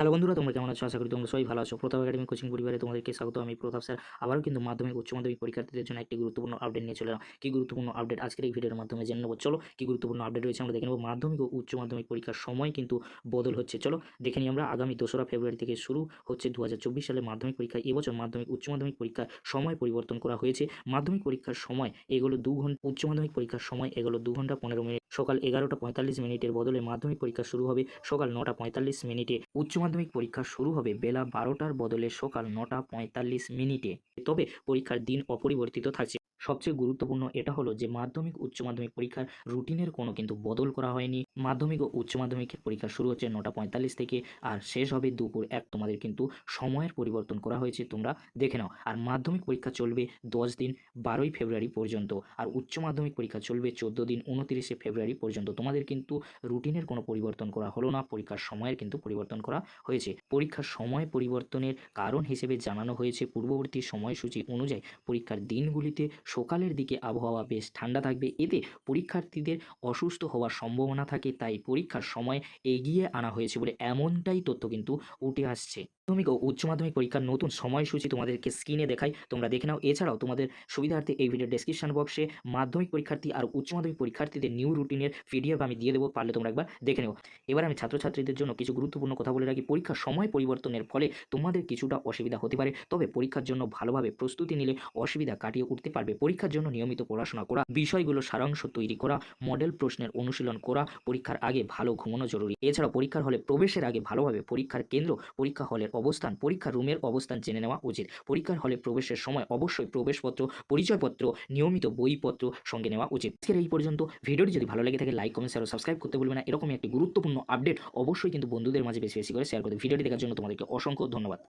Hello বন্ধুরা, তোমরা কেমন আছো? আশা করি তোমরা সবাই ভালো আছো। প্রতাপ একাডেমি কোচিং পরিবারে তোমাদেরকে স্বাগত। আমি প্রতাপ স্যার। আবারও কিন্তু মাধ্যমিক, উচ্চ মাধ্যমিক পরীক্ষার্থীদের জন্য একটি গুরুত্বপূর্ণ আপডেট নিয়ে চলে এলাম। কি গুরুত্বপূর্ণ আপডেট আজকের এই ভিডিওর মাধ্যমে জেনে নেব। চলো, কি গুরুত্বপূর্ণ আপডেট রয়েছে আমরা দেখে নেব। মাধ্যমিক ও উচ্চ মাধ্যমিক পরীক্ষার সময় কিন্তু বদল হচ্ছে। চলো, দেখে নিই আমরা আগামী দোসরা ফেব্রুয়ারি থেকে শুরু হচ্ছে দু হাজার চব্বিশ সালে মাধ্যমিক পরীক্ষা। এবছর মাধ্যমিক, উচ্চ মাধ্যমিক পরীক্ষার সময় পরিবর্তন করা হয়েছে। মাধ্যমিক পরীক্ষার সময় এগুলো দু ঘণ্টা উচ্চ মাধ্যমিক পরীক্ষার সময় এগুলো দু ঘণ্টা পনেরো মিনিট। সকাল এগারোটা পঁয়তাল্লিশ মিনিটের বদলে মাধ্যমিক পরীক্ষা শুরু হবে সকাল নটা পঁয়তাল্লিশ মিনিটে। উচ্চ মাধ্যমিক পরীক্ষা শুরু হবে বেলা বারোটার বদলে সকাল নটা পঁয়তাল্লিশ মিনিটে। তবে পরীক্ষার দিন অপরিবর্তিত থাকছে। সবচেয়ে গুরুত্বপূর্ণ এটা হলো যে মাধ্যমিক উচ্চ মাধ্যমিক পরীক্ষার রুটিনের কোনো কিন্তু বদল করা হয়নি। মাধ্যমিক ও উচ্চ মাধ্যমিকের পরীক্ষা শুরু হচ্ছে নটা পঁয়তাল্লিশ থেকে আর শেষ হবে দুপুর এক। তোমাদের কিন্তু সময়ের পরিবর্তন করা হয়েছে, তোমরা দেখে নাও। আর মাধ্যমিক পরীক্ষা চলবে দশ দিন বারোই ফেব্রুয়ারি পর্যন্ত আর উচ্চ মাধ্যমিক পরীক্ষা চলবে চোদ্দ দিন উনতিরিশে ফেব্রুয়ারি পর্যন্ত। তোমাদের কিন্তু রুটিনের কোনো পরিবর্তন করা হলো না, পরীক্ষার সময়ের কিন্তু পরিবর্তন করা হয়েছে। পরীক্ষার সময় পরিবর্তনের কারণ হিসেবে জানানো হয়েছে। পূর্ববর্তী সময়সূচি অনুযায়ী পরীক্ষার দিনগুলিতে সকালের দিকে আবহাওয়া বেশ ঠান্ডা থাকবে। এতে পরীক্ষার্থীদের অসুস্থ হওয়ার সম্ভাবনা থাকে, তাই পরীক্ষার সময় এগিয়ে আনা হয়েছে বলে এমনটাই তথ্য কিন্তু উঠে আসছে। মাধ্যমিক ও উচ্চ মাধ্যমিক পরীক্ষার নতুন সময়সূচি তোমাদেরকে স্ক্রিনে দেখাই। তোমরা দেখে নাও। এছাড়াও তোমাদের সুবিধার্থে এই ভিডিও ডেসক্রিপশন বক্সে মাধ্যমিক পরীক্ষার্থী আর উচ্চ মাধ্যমিক পরীক্ষার্থীদের নিউ রুটিনের পিডিএফ আমি দিয়ে দেবো, পারলে তোমরা একবার দেখে নেও। এবার আমি ছাত্রছাত্রীদের জন্য কিছু গুরুত্বপূর্ণ কথা বলে রাখি। পরীক্ষার সময় পরিবর্তনের ফলে তোমাদের কিছুটা অসুবিধা হতে পারে। তবে পরীক্ষার জন্য ভালোভাবে প্রস্তুতি নিলে অসুবিধা কাটিয়ে উঠতে পারবে পরীক্ষার জন্য নিয়মিত পড়াশোনা করা বিষয়গুলো সারাংশ তৈরি করা, মডেল প্রশ্নের অনুশীলন করা, পরীক্ষার আগে ভালো ঘুমানো জরুরি। এছাড়া পরীক্ষার হলে প্রবেশের আগে ভালোভাবে পরীক্ষার কেন্দ্র, পরীক্ষা হলের অবস্থান পরীক্ষা রুমের অবস্থান জেনে নেওয়া উচিত। পরীক্ষার হলে প্রবেশের সময় অবশ্যই প্রবেশপত্র, পরিচয়পত্র, নিয়মিত বইপত্র সঙ্গে নেওয়া উচিত। আজকের এই পর্যন্ত। ভিডিওটি যদি ভালো লাগে থাকে, লাইক, কমেন্ট শেয়ার সাবস্ক্রাইব করতে ভুলবে না। এরকমই একটি গুরুত্বপূর্ণ আপডেট অবশ্যই কিন্তু বন্ধুদের মাঝে বেশি বেশি করে শেয়ার করতে। ভিডিওটি দেখার জন্য তোমাদেরকে অসংখ্য ধন্যবাদ।